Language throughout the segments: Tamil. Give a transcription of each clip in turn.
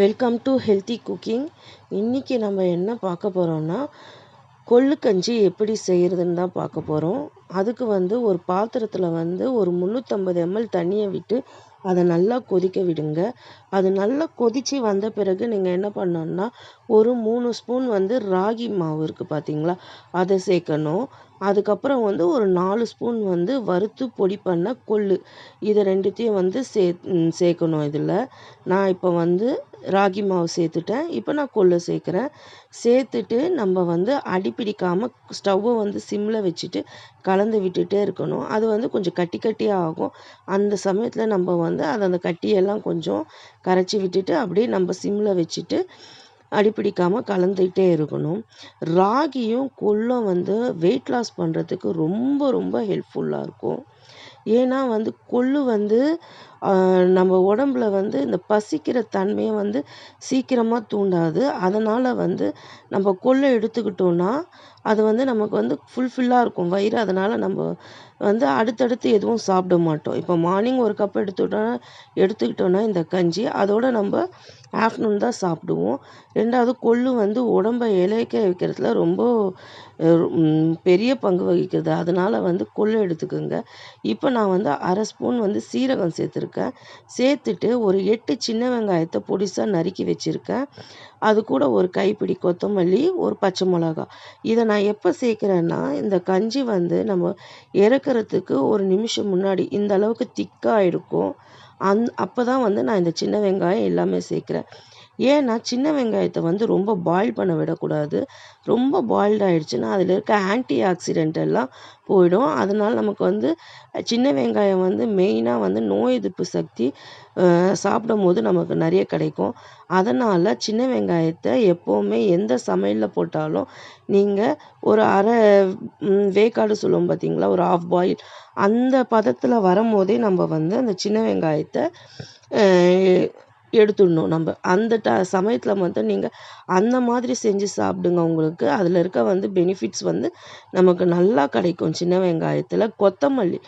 வெல்கம் டு ஹெல்த்தி குக்கிங் இன்றைக்கி நம்ம என்ன பார்க்க போகிறோம்னா கொள்ளுக்கஞ்சி எப்படி செய்கிறதுன்னு தான் பார்க்க போகிறோம் அதுக்கு வந்து ஒரு பாத்திரத்தில் வந்து ஒரு முந்நூற்றம்பது எம்எல் தண்ணியை விட்டு அதை நல்லா கொதிக்க விடுங்க. அது நல்லா கொதித்து வந்த பிறகு நீங்கள் என்ன பண்ணணுன்னா ஒரு மூணு ஸ்பூன் வந்து ராகி மாவு இருக்குது பார்த்தீங்களா அதை சேர்க்கணும். அதுக்கப்புறம் வந்து ஒரு நாலு ஸ்பூன் வந்து வறுத்து பொடி பண்ண கொள்ளு. இதை ரெண்டுத்தையும் வந்து சே சேர்க்கணும் இதில். நான் இப்போ வந்து ராகி மாவு சேர்த்துட்டேன். இப்போ நான் கொள்ளு சேர்க்குறேன். சேர்த்துட்டு நம்ம வந்து அடி பிடிக்காமல் ஸ்டவ்வை வந்து சிம்மில் வச்சுட்டு கலந்து விட்டுட்டே இருக்கணும். அது வந்து கொஞ்சம் கட்டி கட்டியாக ஆகும். அந்த சமயத்தில் நம்ம வந்து அதை அந்த கட்டியெல்லாம் கொஞ்சம் கரைச்சி விட்டுட்டு அப்படியே நம்ம சிம்மில் வச்சுட்டு அடிப்பிடிக்காமல் கலந்துக்கிட்டே இருக்கணும். ராகியும் கொள்ளும் வந்து வெயிட் லாஸ் பண்ணுறதுக்கு ரொம்ப ரொம்ப ஹெல்ப்ஃபுல்லாக இருக்கும். ஏன்னா வந்து கொள்ளு வந்து நம்ம உடம்புல வந்து இந்த பசிக்கிற தன்மையை வந்து சீக்கிரமாக தூண்டாது. அதனால் வந்து நம்ம கொள்ளை எடுத்துக்கிட்டோன்னா அது வந்து நமக்கு வந்து ஃபுல்ஃபில்லாக இருக்கும். வயிறு அதனால் நம்ம வந்து அடுத்தடுத்து எதுவும் சாப்பிட மாட்டோம். இப்போ மார்னிங் ஒரு கப் எடுத்துக்கிட்டோன்னா எடுத்துக்கிட்டோன்னா இந்த கஞ்சி அதோடு நம்ம ஆஃப்டர்நூன் தான் சாப்பிடுவோம். ரெண்டாவது கொள்ளு வந்து உடம்பை இலைக்க வைக்கிறதுல ரொம்ப பெரிய பங்கு வகிக்கிறது அதனால் வந்து கொள்ளு எடுத்துக்கோங்க. இப்போ நான் வந்து அரை ஸ்பூன் வந்து சீரகம் சேர்த்துருக்கேன். சேர்த்துட்டு ஒரு எட்டு சின்ன வெங்காயத்தை பொடிசாக நறுக்கி வச்சுருக்கேன். அது கூட ஒரு கைப்பிடி கொத்தமல்லி ஒரு பச்சை மிளகா. இதை நான் எப்போ சேர்க்குறேன்னா இந்த கஞ்சி வந்து நம்ம இறக்குறதுக்கு ஒரு நிமிஷம் முன்னாடி இந்த அளவுக்கு திக்காக இருக்கும் அந் அப்போ தான் வந்து நான் இந்த சின்ன வெங்காயம் எல்லாமே சேர்க்குறேன். ஏன்னா சின்ன வெங்காயத்தை வந்து ரொம்ப பாயில் பண்ண விடக்கூடாது. ரொம்ப பாயில்டு ஆகிடுச்சுன்னா அதில் இருக்க ஆன்டி ஆக்சிடென்ட் எல்லாம் போயிடும். அதனால் நமக்கு வந்து சின்ன வெங்காயம் வந்து மெயினாக வந்து நோய் எதிர்ப்பு சக்தி சாப்பிடும் போது நமக்கு நிறைய கிடைக்கும். அதனால் சின்ன வெங்காயத்தை எப்போவுமே எந்த சமையலில் போட்டாலும் நீங்கள் ஒரு அரை வேக்காடு சொல்லுவோம் பார்த்தீங்களா ஒரு ஆஃப் பாயில் அந்த பதத்தில் வரும்போதே நம்ம வந்து அந்த சின்ன வெங்காயத்தை எடுத்துடணும். நம்ம அந்த ட சமயத்தில் மட்டும் நீங்கள் அந்த மாதிரி செஞ்சு சாப்பிடுங்க உங்களுக்கு. அதில் இருக்க வந்து பெனிஃபிட்ஸ் வந்து நமக்கு நல்லா கிடைக்கும். சின்ன வெங்காயத்தில் கொத்தமல்லி.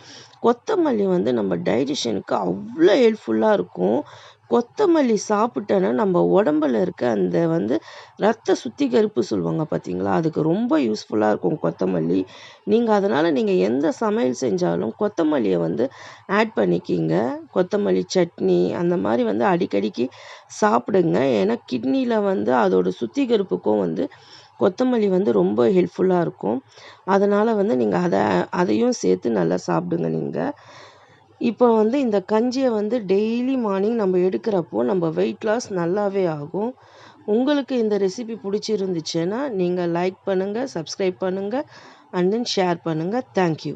கொத்தமல்லி வந்து நம்ம டைஜஷனுக்கு அவ்வளோ ஹெல்ப்ஃபுல்லாக இருக்கும். கொத்தமல்லி சாப்பிட்டோன்னா நம்ம உடம்புல இருக்க அந்த வந்து ரத்த சுத்திகரிப்பு சொல்லுவாங்க பார்த்தீங்களா அதுக்கு ரொம்ப யூஸ்ஃபுல்லாக இருக்கும் கொத்தமல்லி. நீங்கள் அதனால் நீங்கள் எந்த சமையல் செஞ்சாலும் கொத்தமல்லியை வந்து ஆட் பண்ணிக்கிங்க. கொத்தமல்லி சட்னி அந்த மாதிரி வந்து அடிக்கடிக்கு சாப்பிடுங்க. ஏன்னா கிட்னியில் வந்து அதோட சுத்திகரிப்புக்கும் வந்து கொத்தமல்லி வந்து ரொம்ப ஹெல்ப்ஃபுல்லாக இருக்கும். அதனால் வந்து நீங்கள் அதை அதையும் சேர்த்து நல்லா சாப்பிடுங்க நீங்கள் இப்போ வந்து இந்த கஞ்சியை வந்து டெய்லி மார்னிங் நம்ம எடுக்கிறப்போ நம்ம வெயிட் லாஸ் நல்லாவே ஆகும். உங்களுக்கு இந்த ரெசிபி பிடிச்சிருந்துச்சுன்னா நீங்கள் லைக் பண்ணுங்கள் சப்ஸ்கிரைப் பண்ணுங்கள் அண்ட் தென் ஷேர் பண்ணுங்கள் தேங்க்யூ